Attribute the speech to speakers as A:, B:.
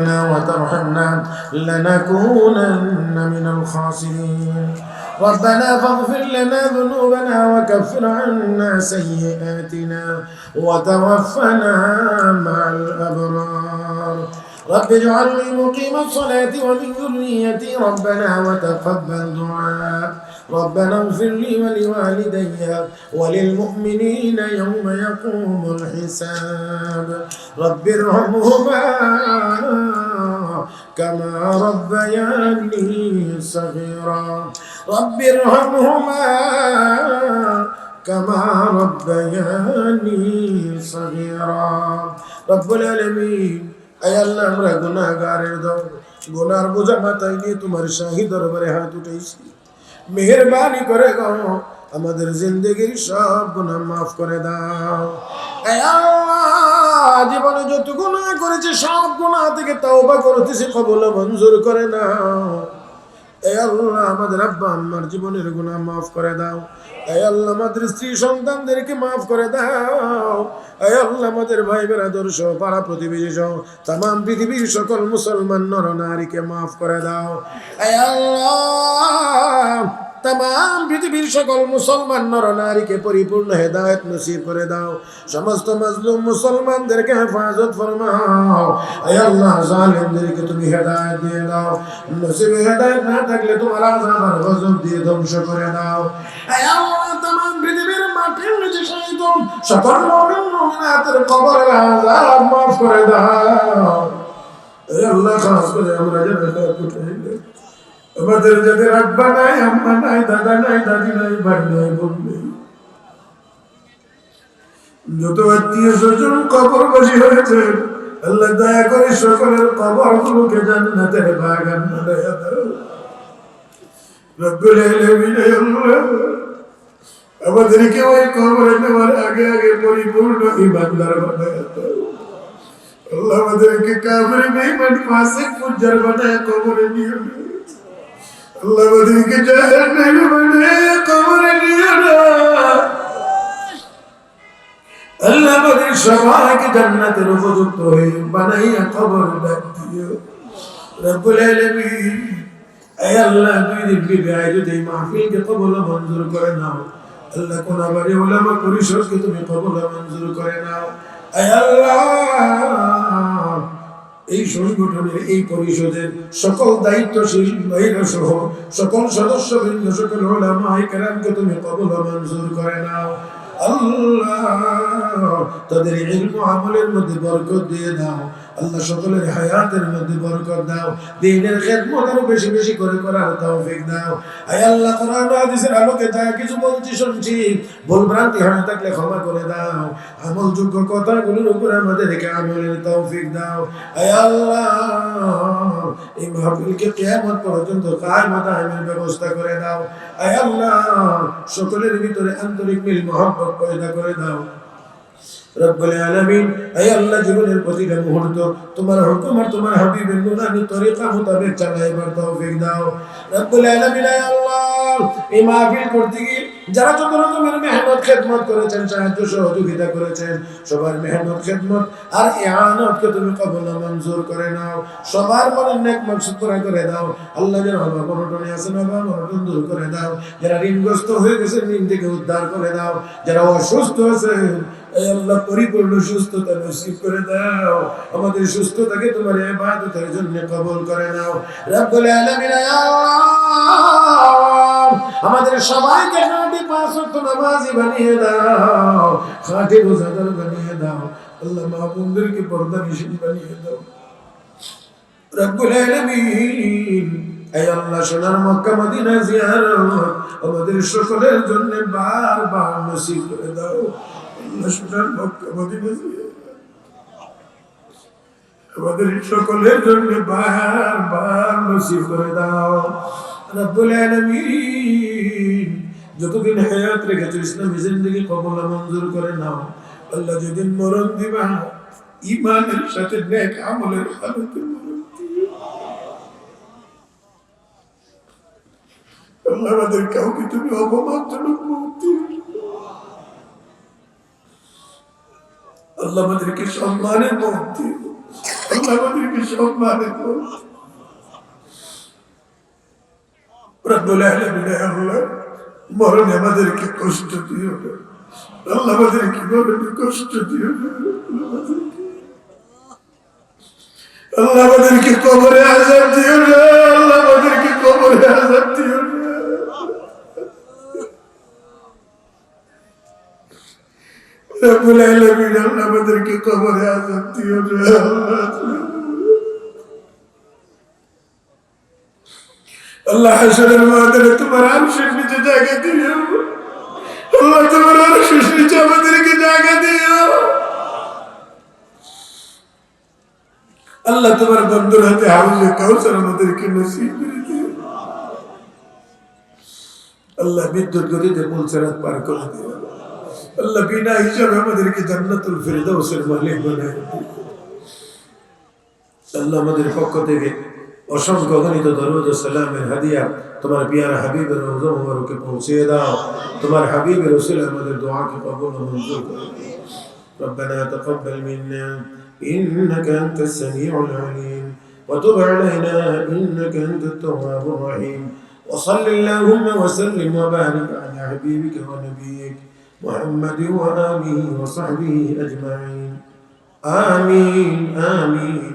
A: وترحمنا لنكونن من الخاسرين. ربنا فاغفر لنا ذنوبنا وكفر عنا سيئاتنا وتوفنا مع الأبرار. رب اجعلني مقيم الصلاة ومن ذريتي ربنا وتقبل دعاء. ربنا اغفر لي ولوالدي وللمؤمنين يوم يقوم الحساب رب ارحمهما كما ربياني صغيرا رب ارحمهما كما ربياني صغيرا رب العالمين আয় আল্লাহ আমরা গুনাহগারের দল গুনার বোঝা মাথায় নিয়ে তোমার শাহী দরবারে হাত উঠেছি মেহরবানি করে গো, আমাদের জিন্দগির সব গুনাহ মাফ করে দাও। জীবনে যত গুনাহ করেছে, সব গুণা থেকে তওবা করতেছি, কবুল মঞ্জুর করে নাও। এ আমাদের আব্বা আম্মার জীবনের গুনাহ মাফ করে দাও। এ আল্লাহ, আমাদের স্ত্রী সন্তানদেরকে মাফ করে দাও। এ আল্লাহ, আমাদের ভাই বেরাদর সহ পাড়া প্রতিবেশী সহ তাম পৃথিবীর সকল মুসলমান নর নারীকে মাফ করে দাও। এ আল্লাহ তাম পৃথিবীর সকল মুসলমান নর নারীকে পরিপূর্ণ হেদায়ত নসিব করে দাও। সমস্ত মাজলুম মুসলমানদেরকে হেফাজত ফরমাও। আল্লাহ, জালিমদেরকে তুমি হেদায়ত দিয়ে দাও। নসিবে হেদায়ত না থাকলে তোমার আযাব আর গজব দিয়ে ধ্বংস করে দাও। আল্লাহ, তাম পৃথিবীর মাটির নিচে শায়িত সকল মুমিন মুমিনাতের কবরের আযাব মাফ করে দাও। আল্লাহ, খাস করে আমরা যারা উঠাইলে আমাদের যাদের আব্বা নাই আম্মা নাই, দাদা নাই, দাদি নাই, ভাই নাই, বোন যত আত্মীয় স্বজন কবর বসি হয়েছে, আল্লাহ দয়া করে সকলের কবর গুলোকে জান্নাতের বাগান বানাইয়া দাও। আমাদেরকে ওই কবরে নেওয়ার আগে আগে পরিপূর্ণ ইমানদার বানাইয়া আল্লাহ আমাদেরকে কাফের বেঈমান, ফাসিক ফুজ্জার বানায় কবরে নিয়ে। আল্লাহ আল্লাহ আমাদের সবাইকে জান্নাতের উপযুক্ত হয়ে বানাইয়া কবর মঞ্জুর করে নাও, আল্লাহ কোন বাড়ি ওলামা পরিষদকে তুমি কবল মঞ্জুর করে নাও। আয় আল্লাহ এই সংগঠনের, এই পরিষদের সকল দায়িত্বশীল মহিলা সহ সকল সদস্য বৃন্দ সকল ওলামা কেরামকে তুমি কবল মঞ্জুর করে নাও। আল্লাহ, তাদের ইলম আমলের মধ্যে বরকত দিয়ে দাও। আল্লাহ সকলের হায়াতের মধ্যে বরকত দাও, দিনের খেদমত আরও বেশি বেশি করে করার তৌফিক দাও। আয় আল্লাহ, কোরআন হাদিসের আলোকে যা কিছু বলছি, শুনছি, ভুল ভ্রান্তি হয়ে থাকলে ক্ষমা করে দাও। আমল যোগ্য কথাগুলোর উপর আমাদেরকে আমলের তৌফিক দাও। আয় আল্লাহ, এই মাহফিলকে কিয়ামত পর্যন্ত কায়মত আইনের ব্যবস্থা করে দাও। আয় আল্লাহ, সকলের ভিতরে আন্তরিক মিল মহব্বত পয়দা করে দাও। রব্বুল আলামিন। আয় আল্লাহ, জীবনের প্রতিটা মুহূর্ত তোমার হুকুম আর তোমার হাবিবের নুরানি তরিকা মোতাবেক চালাইবার তৌফিক দাও। রব্বুল আলামিন আয় আল্লাহ, এই করতে গিয়ে যারা যত রকমের মেহনত, খেদমত করেছেন, সাহায্য, সহযোগিতা করেছেন, সবার মেহনত, খেদমত আর ইহানতকে তুমি কবল মঞ্জুর করে নাও। সবার মনের নেক মকসুদ পুরা করে দাও। আল্লাহ যারা অভাব অনটনে আছেন অভাব অনটন দূর করে দাও। যারা ঋণগ্রস্ত হয়ে গেছে ঋণ থেকে উদ্ধার করে দাও। যারা অসুস্থ এই আল্লাহ পরিপূর্ণ সুস্থতা নসিব করে দাও। আমাদের সুস্থতাকে তোমার ইবাদতের জন্য কবল করে নাও। রব্বুল আলামিন আল্লাহ। আমাদের সবাইকে খাঁটি পাঁচ নামাজি বানিয়ে দাও। খাঁটি রোজাদার বানিয়ে দাও। আল্লাহ মাহবুবদেরকে পর্দা নিষেধ বানিয়ে দাও। আমাদের সকলের জন্য বারবার নসিব করে দাও। আমাদের সকলের জন্য বারবার নসিব করে দাও। যতদিন হায়াত রেখেছো ইসলামী জিন্দগি কবল মঞ্জুর করে নাও। আল্লাহ যেদিন মরণ দিবা ইমানের সাথে নেক আমলের হালতে আল্লাহ আমাদের কাউকে তুমি অপমানজনক মুক্তি আল্লাহ আমাদেরকে সম্মানের মুক্তি আল্লাহ আমাদেরকে সম্মানে রব্বুল আলামিন আল্লাহ, মরণে আমাদেরকে কষ্ট দিও না। আল্লাহ আমাদেরকে মরণে কষ্ট দিও না। আল্লাহ আমাদেরকে কবরে আজাব দিও না। আল্লাহ কবরে আজাব দিও না। আমাদেরকে কবরে আজাব দিও না। আল্লাহ হাসরের ময়দানে তোমার আরশের নিচে জায়গা দিও। আল্লাহ তোমার আরশের নিচে আমাদেরকে জায়গা দিও। আল্লাহ তোমার বন্ধুর হাতে হাউজে কাউসার আমাদেরকে নসিব আল্লাহ বিদ্যুৎ গতিতে পৌঁছারাত পার করে দিও। আল্লাহ বিনা হিসাবে আমাদেরকে জান্নাতুল ফেরদাউসের মালিক বানায় আল্লাহ আমাদের পক্ষ থেকে অসংখ্য গণিত দরুদ ও সালামের হাদিয়া তোমার পিয়ারা হাবিবের রওজা মুবারকে পৌঁছে দাও তোমার হাবিবের রসুল আমাদের দোয়াকে কবুল ও মঞ্জুর করে ربنا تقبل منا إنك أنت السميع العليم وتب علينا إنك أنت التواب الرحيم وصل اللهم وسلم وبارك على حبيبك ونبيك محمد وآله وصحبه أجمعين آمين آمين